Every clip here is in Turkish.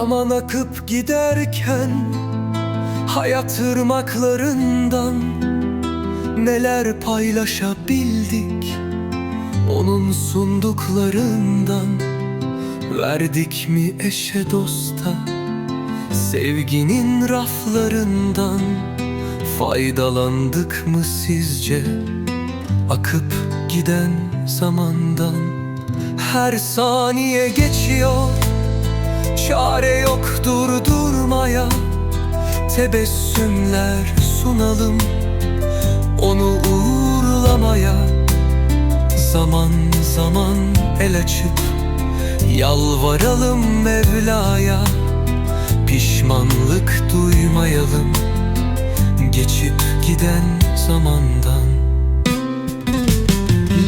Zaman akıp giderken Hayat ırmaklarından Neler paylaşabildik? Onun sunduklarından Verdik mi eşe dosta? Sevginin raflarından Faydalandık mı sizce? Akıp giden zamandan Her saniye geçiyor Çare yok durdurmaya Tebessümler sunalım Onu uğurlamaya. Zaman zaman el açıp Yalvaralım Mevla'ya. Pişmanlık duymayalım Geçip giden zamandan.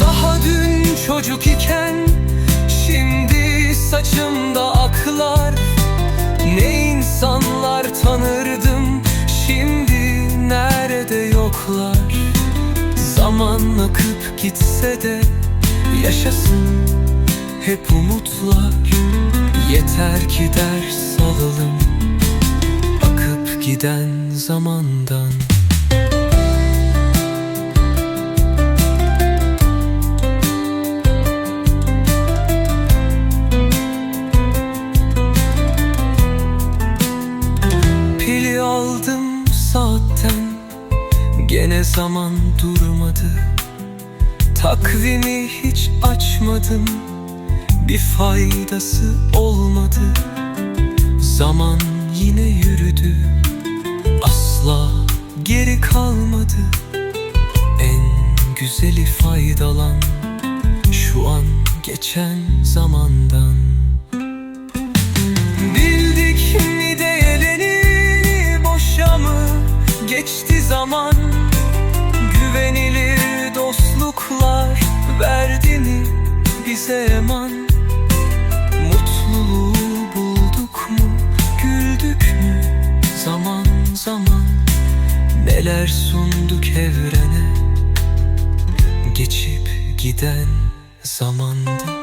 Daha dün çocuk iken Şimdi saçımda Akıp gitse de Yaşasın hep umutlar. Yeter ki ders alalım Akıp giden zamandan. Pili aldım saatten Gene zaman durmadı Takvimi hiç açmadım. Bir faydası olmadı. Zaman yine yürüdü. Asla geri kalmadı. En güzeli faydalan. Şu an geçen zamandan zaman Neler sunduk evrene geçip giden zamanda